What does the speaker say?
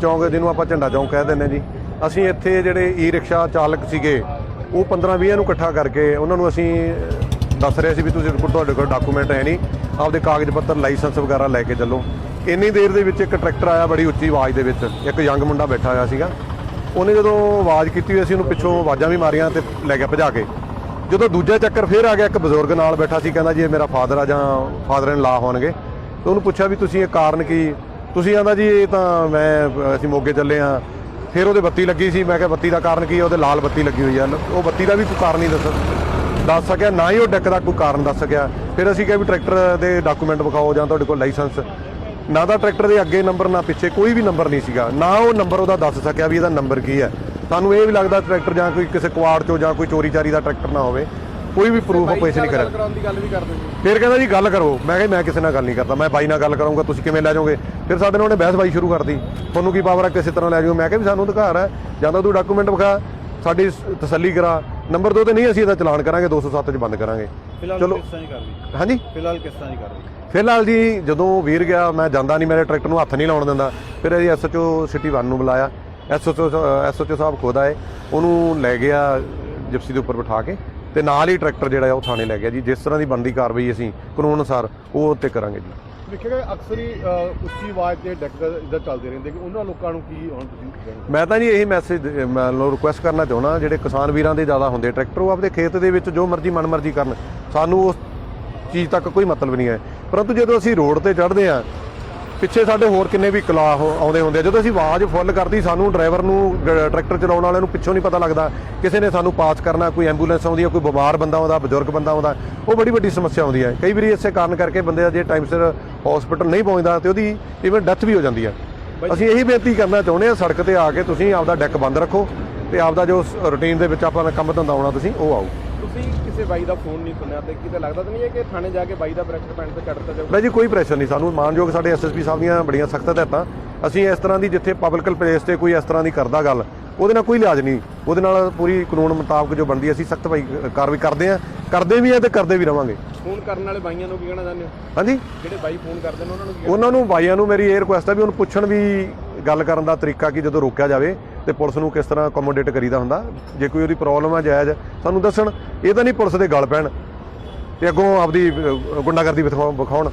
ਚੌਂਕ ਜਿਹਨੂੰ ਆਪਾਂ ਝੰਡਾ ਚੌਂਕ ਕਹਿ ਦਿੰਦੇ ਜੀ। ਅਸੀਂ ਇੱਥੇ ਜਿਹੜੇ ਈ ਰਿਕਸ਼ਾ ਚਾਲਕ ਸੀਗੇ, ਉਹ 15 20 ਨੂੰ ਇਕੱਠਾ ਕਰਕੇ ਉਹਨਾਂ ਨੂੰ ਅਸੀਂ ਦੱਸ ਰਹੇ ਸੀ ਵੀ ਤੁਸੀਂ ਕੋਲ ਤੁਹਾਡੇ ਕੋਲ ਡਾਕੂਮੈਂਟ ਹੈ ਨਹੀਂ, ਆਪਦੇ ਕਾਗਜ਼ ਪੱਤਰ ਲਾਇਸੈਂਸ ਵਗੈਰਾ ਲੈ ਕੇ ਚੱਲੋ। ਇੰਨੀ ਦੇਰ ਦੇ ਵਿੱਚ ਇੱਕ ਟਰੈਕਟਰ ਆਇਆ ਬੜੀ ਉੱਚੀ ਆਵਾਜ਼ ਦੇ ਵਿੱਚ, ਇੱਕ ਯੰਗ ਮੁੰਡਾ ਬੈਠਾ ਹੋਇਆ ਸੀਗਾ। ਉਹਨੇ ਜਦੋਂ ਆਵਾਜ਼ ਕੀਤੀ ਹੋਈ ਅਸੀਂ ਉਹਨੂੰ ਪਿੱਛੋਂ ਆਵਾਜ਼ਾਂ ਵੀ ਮਾਰੀਆਂ ਤੇ ਲੈ ਗਿਆ ਭਜਾ ਕੇ। ਜਦੋਂ ਦੂਜਾ ਚੱਕਰ ਫੇਰ ਆ ਗਿਆ, ਇੱਕ ਬਜ਼ੁਰਗ ਨਾਲ ਬੈਠਾ ਸੀ, ਕਹਿੰਦਾ ਜੀ ਇਹ ਮੇਰਾ ਫਾਦਰ ਆ ਜਾਂ ਫਾਦਰ ਇਨ ਲਾ ਹੋਣਗੇ। ਤੇ ਉਹਨੂੰ ਪੁੱਛਿਆ ਵੀ ਤੁਸੀਂ ਇਹ ਕਾਰਨ ਕੀ ਤੁਸੀਂ ਆਂਦਾ ਜੀ, ਇਹ ਤਾਂ ਮੈਂ, ਅਸੀਂ ਮੋਗੇ ਚੱਲੇ ਆ। ਫਿਰ ਉਹਦੇ ਬੱਤੀ ਲੱਗੀ ਸੀ, ਮੈਂ ਕਿਹਾ ਬੱਤੀ ਦਾ ਕਾਰਨ ਕੀ ਹੈ ਉਹਦੇ ਲਾਲ ਬੱਤੀ ਲੱਗੀ ਹੋਈ ਆ। ਉਹ ਬੱਤੀ ਦਾ ਵੀ ਕੋਈ ਕਾਰਨ ਨਹੀਂ ਦੱਸ ਦੱਸ ਸਕਿਆ, ਨਾ ਹੀ ਉਹ ਡੈਕ ਦਾ ਕੋਈ ਕਾਰਨ ਦੱਸ ਸਕਿਆ। ਫਿਰ ਅਸੀਂ ਕਿਹਾ ਵੀ ਟਰੈਕਟਰ ਦੇ ਡਾਕੂਮੈਂਟ ਵਿਖਾਓ ਜਾਂ ਤੁਹਾਡੇ ਕੋਲ ਲਾਇਸੈਂਸ। ਨਾ ਤਾਂ ਟਰੈਕਟਰ ਦੇ ਅੱਗੇ ਨੰਬਰ, ਨਾ ਪਿੱਛੇ ਕੋਈ ਵੀ ਨੰਬਰ ਨਹੀਂ ਸੀਗਾ। ਨਾ ਉਹ ਨੰਬਰ ਉਹਦਾ ਦੱਸ ਸਕਿਆ ਵੀ ਇਹਦਾ ਨੰਬਰ ਕੀ ਹੈ ਸਾਨੂੰ ਇਹ ਵੀ ਲੱਗਦਾ ਟਰੈਕਟਰ ਜਾਂ ਕੋਈ ਕਿਸੇ ਕੁਆੜ ਚੋਂ ਜਾਂ ਕੋਈ ਚੋਰੀ ਚਾਰੀ ਦਾ ਟਰੈਕਟਰ ਨਾ ਹੋਵੇ। ਕੋਈ ਵੀ ਪ੍ਰੂਫ ਪੇਸ਼ ਨਹੀਂ ਕਰਿਆ ਕਰਾਉਣ ਦੀ ਗੱਲ ਵੀ ਕਰਦੇ ਸੀ ਫਿਰ ਕਹਿੰਦਾ ਜੀ ਗੱਲ ਕਰੋ। ਮੈਂ ਕਿਹਾ ਮੈਂ ਕਿਸੇ ਨਾਲ ਗੱਲ ਨਹੀਂ ਕਰਦਾ। ਮੈਂ ਬਾਈ ਨਾਲ ਗੱਲ ਕਰਾਂਗਾ ਤੁਸੀਂ ਕਿਵੇਂ ਲੈ ਜਾਓਗੇ? ਫਿਰ ਸਾਡੇ ਨਾਲ ਉਹਨੇ ਬਹਿਸਬਾਜ਼ੀ ਸ਼ੁਰੂ ਕਰਤੀ। ਤੁਹਾਨੂੰ ਕੀ ਪਾਵਰ ਹੈ ਕਿਸੇ ਤਰ੍ਹਾਂ ਲੈ ਜਾਓ ਮੈਂ ਕਿਹਾ ਵੀ ਸਾਨੂੰ ਅਧਿਕਾਰ ਹੈ ਜਾਂ ਤਾਂ ਤੂੰ ਡਾਕੂਮੈਂਟ ਵਿਖਾ ਸਾਡੀ ਤਸੱਲੀ ਕਰਾ। ਨੰਬਰ 2 ਤੇ ਨਹੀਂ ਅਸੀਂ ਇਹਦਾ ਚਲਾਨ ਕਰਾਂਗੇ 207 ਚ ਬੰਦ ਕਰਾਂਗੇ। ਚਲੋ। ਕਿਸ ਤਰ੍ਹਾਂ ਹੀ ਕਰ ਰਹੀ ਹਾਂਜੀ? ਫਿਲਹਾਲ ਕਿਸ ਤਰ੍ਹਾਂ ਹੀ ਕਰ ਫਿਲਹਾਲ ਜੀ ਜਦੋਂ ਵੀਰ ਗਿਆ ਮੈਂ ਜਾਂਦਾ ਨਹੀਂ ਮੇਰੇ ਟਰੈਕਟਰ ਨੂੰ ਹੱਥ ਨਹੀਂ ਲਾਉਣ ਦਿੰਦਾ। ਫਿਰ ਅਸੀਂ ਐਸਐਚਓ ਸਿਟੀ 1 ਨੂੰ ਬੁਲਾਇਆ। ਐਸਐਚਓ ਐਸਐਚਓ ਸਾਹਿਬ ਖੁਦ ਆਏ। ਉਹਨੂੰ ਲੈ ਗਿਆ ਜਿਪਸੀ ਦੇ ਉੱਪਰ ਬਿਠਾ ਕੇ। ਤੇ ਨਾਲ ਹੀ ਟਰੈਕਟਰ ਜਿਹੜਾ ਉਹ ਥਾਣੇ ਲੈ ਗਿਆ ਜੀ। ਜਿਸ ਤਰ੍ਹਾਂ ਦੀ ਬਣਦੀ ਕਾਰਵਾਈ ਅਸੀਂ ਕਾਨੂੰਨ ਅਨੁਸਾਰ ਉਹ ਉੱਤੇ ਕਰਾਂਗੇ ਜੀ। ਦੇਖਿਆ ਗਿਆ ਅਕਸਰ ਹੀ ਉੱਚੀ ਆਵਾਜ਼ ਤੇ ਡੈਕ ਇਦਾਂ ਚੱਲਦੇ ਰਹਿੰਦੇ ਕਿ ਉਹਨਾਂ ਲੋਕਾਂ ਨੂੰ ਕੀ ਹੁਣ ਤੁਸੀਂ ਕਹਿੰਦੇ ਮੈਂ ਤਾਂ ਜੀ ਇਹੀ ਮੈਸੇਜ ਮੈਂ ਲੋ ਰਿਕੁਐਸਟ ਕਰਨਾ ਚਾਹੁੰਦਾ ਜਿਹੜੇ ਕਿਸਾਨ ਵੀਰਾਂ ਦੇ ਜ਼ਿਆਦਾ ਹੁੰਦੇ ਟਰੈਕਟਰ ਉਹ ਆਪਦੇ ਖੇਤ ਦੇ ਵਿੱਚ ਜੋ ਮਰਜ਼ੀ ਮਨਮਰਜ਼ੀ ਕਰਨ। ਸਾਨੂੰ ਉਸ ਚੀਜ਼ ਤੱਕ ਕੋਈ ਮਤਲਬ ਨਹੀਂ ਹੈ। ਪਰੰਤੂ ਜਦੋਂ ਅਸੀਂ ਰੋਡ ਤੇ ਚੜ੍ਹਦੇ ਆ ਪਿੱਛੇ ਸਾਡੇ ਹੋਰ ਕਿੰਨੇ ਵੀ ਕਲਾ ਆਉਂਦੇ ਹੁੰਦੇ ਜਦੋਂ ਅਸੀਂ ਆਵਾਜ਼ ਫੁੱਲ ਕਰਦੀ ਸਾਨੂੰ ਡਰਾਈਵਰ ਨੂੰ ਟਰੈਕਟਰ ਚਲਾਉਣ ਵਾਲਿਆਂ ਨੂੰ ਪਿੱਛੋਂ ਨਹੀਂ ਪਤਾ ਲੱਗਦਾ। ਕਿਸੇ ਨੇ ਸਾਨੂੰ ਪਾਸ ਕਰਨਾ ਕੋਈ ਐਂਬੂਲੈਂਸ ਆਉਂਦੀ ਹੈ ਕੋਈ ਬਿਮਾਰ ਬੰਦਾ ਆਉਂਦਾ ਬਜ਼ੁਰਗ ਬੰਦਾ ਆਉਂਦਾ ਉਹ ਬੜੀ ਵੱਡੀ ਸਮੱਸਿਆ ਆਉਂਦੀ ਹੈ ਕਈ ਵਾਰੀ ਇਸੇ ਕਾਰਨ ਕਰਕੇ ਬੰਦੇ ਦਾ ਜੇ ਟਾਈਮ ਸਿਰ ਹਸਪੀਟਲ ਨਹੀਂ ਪਹੁੰਚਦਾ ਤੇ ਉਹਦੀ ਇਵਨ ਡੈਥ ਵੀ ਹੋ ਜਾਂਦੀ ਹੈ ਅਸੀਂ ਇਹੀ ਬੇਨਤੀ ਕਰਨਾ ਚਾਹੁੰਦੇ ਹਾਂ ਸੜਕ ਤੇ ਆ ਕੇ ਤੁਸੀਂ ਆਪਦਾ ਡੈਕ ਬੰਦ ਰੱਖੋ ਤੇ ਆਪਦਾ ਜੋ ਰੁਟੀਨ ਦੇ ਵਿੱਚ ਆਪਾਂ ਕੰਮ ਧੰਦਾ ਆਉਣਾ ਤੁਸੀਂ ਉਹ ਆਓ। ਤੁਸੀਂ ਕਿਸੇ ਬਾਈ ਦਾ ਫੋਨ ਨਹੀਂ ਸੁਣਿਆ ਤੇ ਕਿਤੇ ਲੱਗਦਾ ਤਾਂ ਨਹੀਂ ਹੈ ਕਿ ਥਾਣੇ ਜਾ ਕੇ ਬਾਈ ਦਾ ਪ੍ਰੈਸ਼ਰ ਪੈਣ ਤੇ ਕੱਢਤਾ ਜਾਊ? ਬਾਈ ਜੀ ਕੋਈ ਪ੍ਰੈਸ਼ਰ ਨਹੀਂ ਸਾਨੂੰ। ਮਾਨਯੋਗ ਸਾਡੇ ਐਸਐਸਪੀ ਸਾਹਿਬ ਦੀਆਂ ਬੜੀਆਂ ਸਖਤ ਹਦਾਇਤਾਂ। ਅਸੀਂ ਇਸ ਤਰ੍ਹਾਂ ਦੀ ਜਿੱਥੇ ਪਬਲਿਕ ਪਲੇਸ ਤੇ ਕੋਈ ਇਸ ਤਰ੍ਹਾਂ ਦੀ ਕਰਦਾ ਗੱਲ ਉਹਦੇ ਨਾਲ ਕੋਈ ਲਿਹਾਜ਼ ਨਹੀਂ। ਉਹਦੇ ਨਾਲ ਪੂਰੀ ਕਾਨੂੰਨ ਮੁਤਾਬਕ ਜੋ ਬਣਦੀ ਅਸੀਂ ਸਖਤ ਕਾਰਵਾਈ ਕਰਦੇ ਆ ਕਰਦੇ ਵੀ ਆ ਤੇ ਕਰਦੇ ਵੀ ਰਵਾਂਗੇ। ਫੋਨ ਕਰਨ ਵਾਲੇ ਬਾਈਆਂ ਨੂੰ ਕੀ ਕਹਿਣਾ ਚਾਹੁੰਦੇ ਹੋ? ਹਾਂਜੀ? ਜਿਹੜੇ ਬਾਈ ਫੋਨ ਕਰਦੇ ਨੇ ਉਹਨਾਂ ਨੂੰ ਕੀ ਉਹਨਾਂ ਨੂੰ ਬਾਈਆਂ ਨੂੰ ਮੇਰੀ ਇਹ ਰਿਕੁਐਸਟ ਹੈ ਵੀ ਉਹਨੂੰ ਪੁੱਛਣ ਵੀ ਗੱਲ ਕਰਨ ਦਾ ਤਰੀਕਾ ਕਿ ਜਦੋਂ ਰੋਕਿਆ ਜਾਵੇ ਤੇ ਪੁਲਿਸ ਨੂੰ ਕਿਸ ਤਰ੍ਹਾਂ ਅਕੋਮੋਡੇਟ ਕਰੀਦਾ ਹੁੰਦਾ? ਜੇ ਕੋਈ ਉਹਦੀ ਪ੍ਰੋਬਲਮ ਹੈ ਜਾਇਜ਼ ਸਾਨੂੰ ਦੱਸਣ। ਇਹ ਤਾਂ ਨਹੀਂ ਪੁਲਿਸ ਦੇ ਗਲ ਪੈਣ ਤੇ ਅੱਗੋਂ ਆਪਦੀ ਗੁੰਡਾਗਰਦੀ ਵਿਖਾਉਣ ਵਿਖਾਉਣ।